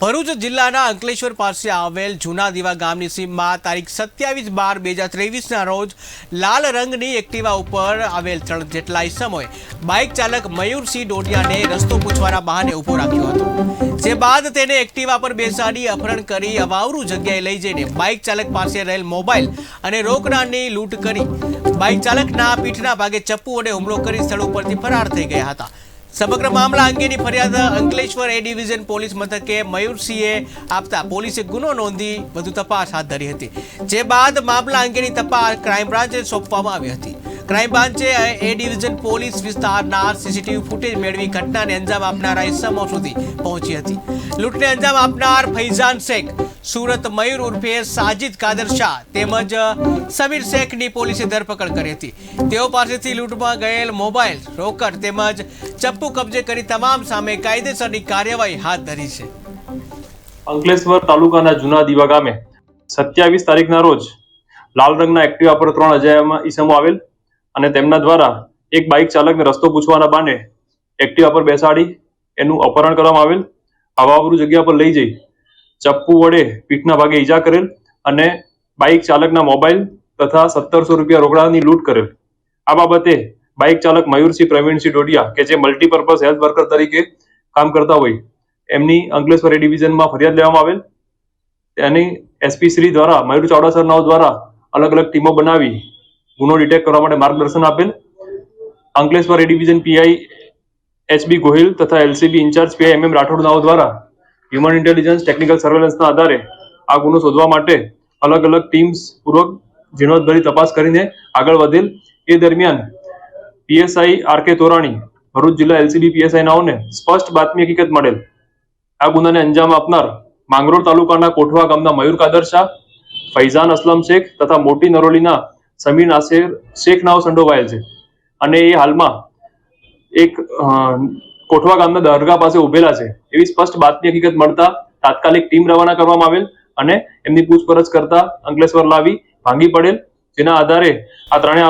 ભરૂચ જિલ્લાના અંકલેશ્વર પાસે આવેલ જૂના દીવા ગામની સીમમાં તારીખ સત્યાવીસ બાર બે હજાર ત્રેવીસના રોજ લાલ રંગની એક્ટિવા ઉપર આવેલ ત્રણ જેટલા ઇસમોએ બાઇક ચાલક મયુરસિંહ ડોડિયાને રસ્તો પૂછવાના બહાને ઊભો રાખ્યો હતો. જે બાદ તેને એક્ટિવા પર બેસાડી અપહરણ કરી અવાવરું જગ્યાએ લઈ જઈને બાઇક ચાલક પાસે રહેલ મોબાઈલ અને રોકડાની લૂંટ કરી. બાઇક ચાલકના પીઠના ભાગે ચપ્પુ વડે હુમલો કરી સ્થળ ઉપરથી ફરાર થઈ ગયા હતા. સમગ્ર મામલા અંગેની ફરિયાદ અંકલેશ્વર એ ડિવિઝન પોલીસ મથકે મયુરસિંહે આપતા પોલીસે ગુનો નોંધી વધુ તપાસ હાથ ધરી હતી, જે બાદ મામલા અંગેની તપાસ ક્રાઇમ બ્રાન્ચે સોંપવામાં આવી હતી. ક્રાઇમ બ્રાન્ચે એ ડિવિઝન પોલીસ વિસ્તારના સીસીટીવી ફૂટેજ મેળવી ઘટનાને અંજામ આપનારા ઇસમો સુધી પહોંચી હતી. લૂંટને અંજામ આપનાર ફૈઝાન શેખ સુરત મયુર ઉર્ફે સાજિદ કાદર શાહ તેમજ સમીર શેખની પોલીસે ધરપકડ કરી હતી. તેઓ પાસેથી લૂંટમાં ગયેલ મોબાઈલ, રોકડ તેમજ ચપ્પુ કબજે કરી તમામ સામે કાયદેસરની કાર્યવાહી હાથ ધરી છે. અંકલેશ્વર તાલુકાના જૂના દીવા ગામે સત્યાવીસ તારીખના રોજ લાલ રંગના એક્ટિવા પર ત્રણ અજાયમાં ઈસમો આવેલ અને તેમના દ્વારા એક બાઇક ચાલકને રસ્તો પૂછવાના બાને એક્ટિવા પર બેસાડી એનું અપહરણ કરવામાં આવેલ. હવાવરું જગ્યા પર લઈ જઈ ચપ્પુ વડે પીઠના ભાગે ઈજા કરેલ અને બાઇક ચાલકના મોબાઈલ તથા સત્તરસો રૂપિયા રોકડાની લૂંટ કરેલ. આ બાબતે બાઇક ચાલક મયુરસિંહ પ્રવીણસિંહ ડોડિયા કે જે મલ્ટીપર્પઝ હેલ્થ વર્કર તરીકે કામ કરતા હોય, એમની અંકલેશ્વર ડિવિઝનમાં ફરિયાદ લેવામાં આવેલ. તેની એસપી શ્રી દ્વારા મયુર ચાવડા નાવ દ્વારા અલગ અલગ ટીમો બનાવી ગુનો ડિટેક્ટ કરવા માટે માર્ગદર્શન આપેલ. Ankleshwar A division PI HB Gohil તથા LCB in charge PI M M Rathod નાઓ દ્વારા હ્યુમન ઇન્ટેલિજન્સ ટેકનિકલ સર્વેલન્સના આધારે આ ગુનો શોધવા માટે અલગ અલગ ટીમ્સ પૂર્વક ઝીણવટભરી તપાસ કરીને આગળ વધેલ. એ દરમિયાન પીએસઆઈ આર કે તોરાણી ભરૂચ જિલ્લા એલસીબી પીએસઆઈ નાઓને સ્પષ્ટ બાતમી હકીકત મળેલ. આ ગુનાને અંજામ આપનાર માંગરોળ તાલુકાના કોઠવા ગામના મયુર કાદર શાહ, ફૈઝાન અસલમ શેખ તથા મોટી નરોલીના સમીર નાસેર શેખ નાવ સંડોવાયેલ છે. અને એ હાલમાં એક કોઠવા ગામના દરગાહ પાસે ઉભેલા છે. એવી સ્પષ્ટ બાતની હકીકત મળતા તાત્કાલિક ટીમ રવાના કરવામાં આવેલ અને એમની પૂછપરછ કરતા અંકલેશ્વર લાવી ભાંગી પડેલ. જેના આધારે આ ત્રણેય